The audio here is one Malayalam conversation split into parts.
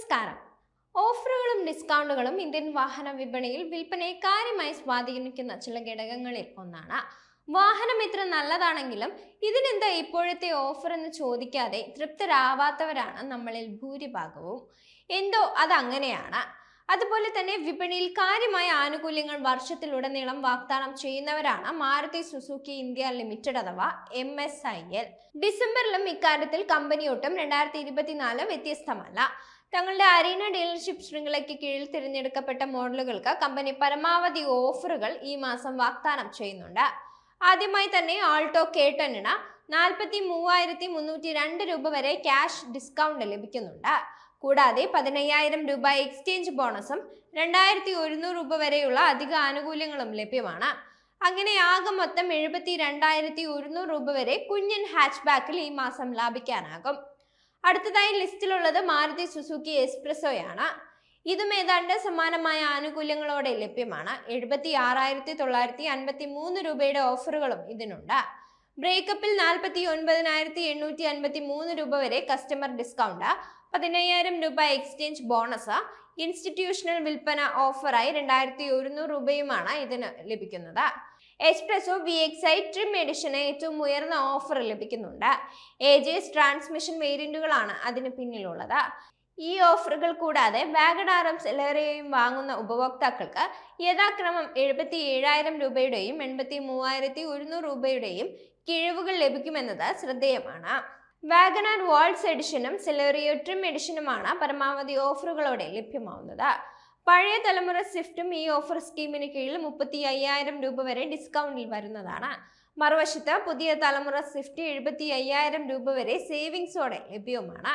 നമസ്കാരം. ഓഫറുകളും ഡിസ്കൗണ്ടുകളും ഇന്ത്യൻ വാഹന വിപണിയിൽ വിൽപ്പനയെ കാര്യമായി സ്വാധീനിക്കുന്ന ചില ഘടകങ്ങളിൽ ഒന്നാണ്. വാഹനം ഇത്ര നല്ലതാണെങ്കിലും ഇതിനെന്താ ഇപ്പോഴത്തെ ഓഫർ എന്ന് ചോദിക്കാതെ തൃപ്തരാവാത്തവരാണ് നമ്മളിൽ ഭൂരിഭാഗവും. എന്തോ അതങ്ങനെയാണ്. അതുപോലെ തന്നെ വിപണിയിൽ കാര്യമായ ആനുകൂല്യങ്ങൾ വർഷത്തിലുടനീളം വാഗ്ദാനം ചെയ്യുന്നവരാണ് മാരുതി സുസുക്കി ഇന്ത്യ ലിമിറ്റഡ് അഥവാ എം എസ് ഐ എൽ. ഡിസംബറിലും ഇക്കാര്യത്തിൽ കമ്പനിയൊട്ടും രണ്ടായിരത്തി ഇരുപത്തിനാല് വ്യത്യസ്തമല്ല. തങ്ങളുടെ അരീന ഡീലർഷിപ്പ് ശൃംഖലയ്ക്ക് കീഴിൽ തിരഞ്ഞെടുക്കപ്പെട്ട മോഡലുകൾക്ക് കമ്പനി പരമാവധി ഓഫറുകൾ ഈ മാസം വാഗ്ദാനം ചെയ്യുന്നുണ്ട്. ആദ്യമായി തന്നെ ആൾട്ടോ കേട്ടണിന് നാൽപ്പത്തി മൂവായിരത്തി മുന്നൂറ്റി രണ്ട് രൂപ വരെ ക്യാഷ് ഡിസ്കൗണ്ട് ലഭിക്കുന്നുണ്ട്. കൂടാതെ പതിനയ്യായിരം രൂപ എക്സ്ചേഞ്ച് ബോണസും രണ്ടായിരത്തി ഒരുന്നൂറ് രൂപ വരെയുള്ള അധിക ആനുകൂല്യങ്ങളും ലഭ്യമാണ്. അങ്ങനെ ആകെ മൊത്തം എഴുപത്തി രണ്ടായിരത്തി ഒരുന്നൂറ് രൂപ വരെ കുഞ്ഞൻ ഹാച്ച്ബാക്കിൽ ഈ മാസം ലാഭിക്കാനാകും. അടുത്തതായി ലിസ്റ്റിലുള്ളത് മാരുതി സുസുക്കി എക്സ്പ്രസോയാണ് ഇതും ഏതാണ്ട് സമാനമായ ആനുകൂല്യങ്ങളോടെ ലഭ്യമാണ്. എഴുപത്തി ആറായിരത്തി തൊള്ളായിരത്തി അൻപത്തി മൂന്ന് രൂപയുടെ ഓഫറുകളും ഇതിനുണ്ട്. ബ്രേക്കപ്പിൽ നാൽപ്പത്തി ഒൻപതിനായിരത്തി എണ്ണൂറ്റി അൻപത്തി മൂന്ന് രൂപ വരെ കസ്റ്റമർ ഡിസ്കൗണ്ട് പതിനയ്യായിരം രൂപ എക്സ്ചേഞ്ച് ബോണസ് ഇൻസ്റ്റിറ്റ്യൂഷണൽ വിൽപ്പന ഓഫറായി രണ്ടായിരത്തി ഒരുന്നൂറ് രൂപയുമാണ് ഇതിന് ലഭിക്കുന്നത്. Spresso V X I trim എഡിഷന് ഏറ്റവും ഉയർന്ന ഓഫർ ലഭിക്കുന്നുണ്ട്. എ ജെ ട്രാൻസ്മിഷൻ വേരിയന്റുകളാണ് അതിന് പിന്നിലുള്ളത്. ഈ ഓഫറുകൾ കൂടാതെ വാഗഡാറും സെലേറിയയും വാങ്ങുന്ന ഉപഭോക്താക്കൾക്ക് യഥാക്രമം എഴുപത്തി ഏഴായിരം രൂപയുടെയും എൺപത്തി മൂവായിരത്തി ഒരുന്നൂറ് രൂപയുടെയും കിഴിവുകൾ ലഭിക്കുമെന്നത് ശ്രദ്ധേയമാണ്. വാഗനാർ വാൾസ് എഡിഷനും സെലേറിയോ ട്രിം എഡിഷനുമാണ് പരമാവധി ഓഫറുകളോടെ ലഭ്യമാവുന്നത്. പഴയ തലമുറ സ്വിഫ്റ്റും ഈ ഓഫർ സ്കീമിന് കീഴിൽ മുപ്പത്തി അയ്യായിരം രൂപ വരെ ഡിസ്കൗണ്ടിൽ വരുന്നതാണ്. മറുവശത്ത് പുതിയ തലമുറ സ്വിഫ്റ്റ് എഴുപത്തി അയ്യായിരം രൂപ വരെ സേവിങ്സോടെ ലഭ്യവുമാണ്.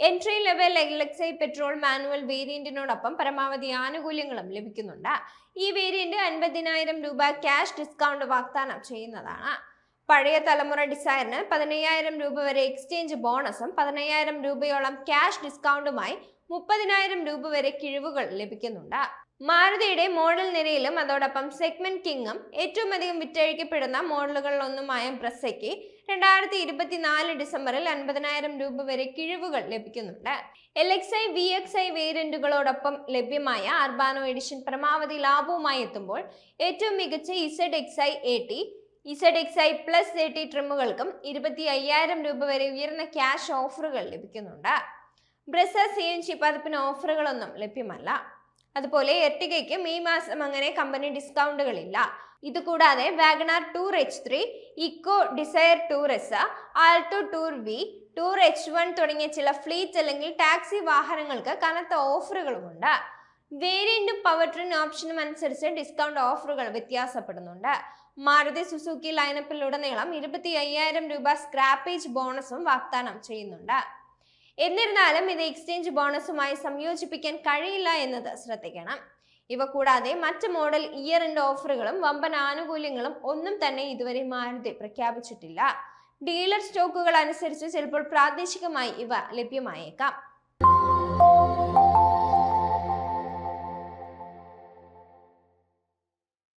Entry level LXI petrol manual വേരിയന്റിനോടൊപ്പം പരമാവധി ആനുകൂല്യങ്ങളും ലഭിക്കുന്നുണ്ട്. ഈ വേരിയന്റ് അൻപതിനായിരം രൂപ ക്യാഷ് ഡിസ്കൗണ്ട് വാഗ്ദാനം ചെയ്യുന്നതാണ്. പഴയ തലമുറ ഡിസൈറിന് പതിനയ്യായിരം രൂപ വരെ എക്സ്ചേഞ്ച് ബോണസും പതിനയ്യായിരം രൂപയോളം ക്യാഷ് ഡിസ്കൗണ്ടുമായി മുപ്പതിനായിരം രൂപ വരെ കിഴിവുകൾ ലഭിക്കുന്നുണ്ട്. മാരുതിയുടെ മോഡൽ നിരയിലും അതോടൊപ്പം സെഗ്മെന്റ് കിങ്ങും ഏറ്റവും അധികം വിറ്റഴിക്കപ്പെടുന്ന മോഡലുകളിലൊന്നുമായ ബ്രസയ്ക്ക് രണ്ടായിരത്തി ഇരുപത്തിനാല് ഡിസംബറിൽ അൻപതിനായിരം രൂപ വരെ കിഴിവുകൾ ലഭിക്കുന്നുണ്ട്. L X I V X I വേരിയന്റുകളോടൊപ്പം ലഭ്യമായ അർബാനോ എഡിഷൻ പരമാവധി ലാഭവുമായി എത്തുമ്പോൾ ഏറ്റവും മികച്ച Z X I A T Z X I plus A T ട്രിമ്മുകൾക്കും ഇരുപത്തി അയ്യായിരം രൂപ വരെ ഉയർന്ന ക്യാഷ് ഓഫറുകൾ ലഭിക്കുന്നുണ്ട്. ബ്രസ സി എൻ ജി പതിപ്പിന് ഓഫറുകളൊന്നും ലഭ്യമല്ല. അതുപോലെ എർട്ടിഗയ്ക്കും ഈ മാസം അങ്ങനെ കമ്പനി ഡിസ്കൗണ്ടുകളില്ല ഇതുകൂടാതെ Wagon R tour H three Eeco Dzire tour S Alto tour V tour H one തുടങ്ങിയ ചില ഫ്ലീറ്റ് അല്ലെങ്കിൽ ടാക്സി വാഹനങ്ങൾക്ക് കനത്ത ഓഫറുകളുമുണ്ട്. വേരിയന്റും പവർ ട്രെയിൻ ഓപ്ഷനും അനുസരിച്ച് ഡിസ്കൗണ്ട് ഓഫറുകൾ വ്യത്യാസപ്പെടുന്നുണ്ട്. മാരുതി സുസുക്കി ലൈനപ്പിലുടനീളം ഇരുപത്തി അയ്യായിരം രൂപ സ്ക്രാപ്പേജ് ബോണസും വാഗ്ദാനം ചെയ്യുന്നുണ്ട്. എന്നിരുന്നാലും ഇത് എക്സ്ചേഞ്ച് ബോണസുമായി സംയോജിപ്പിക്കാൻ കഴിയില്ല എന്നത് ശ്രദ്ധിക്കണം. ഇവ കൂടാതെ മറ്റ് മോഡൽ എൻഡ് ഓഫറുകളും വമ്പൻ ആനുകൂല്യങ്ങളും ഒന്നും തന്നെ ഇതുവരെ മാരുതി പ്രഖ്യാപിച്ചിട്ടില്ല. ഡീലർ സ്റ്റോക്കുകൾ അനുസരിച്ച് ചിലപ്പോൾ പ്രാദേശികമായി ഇവ ലഭ്യമായേക്കാം.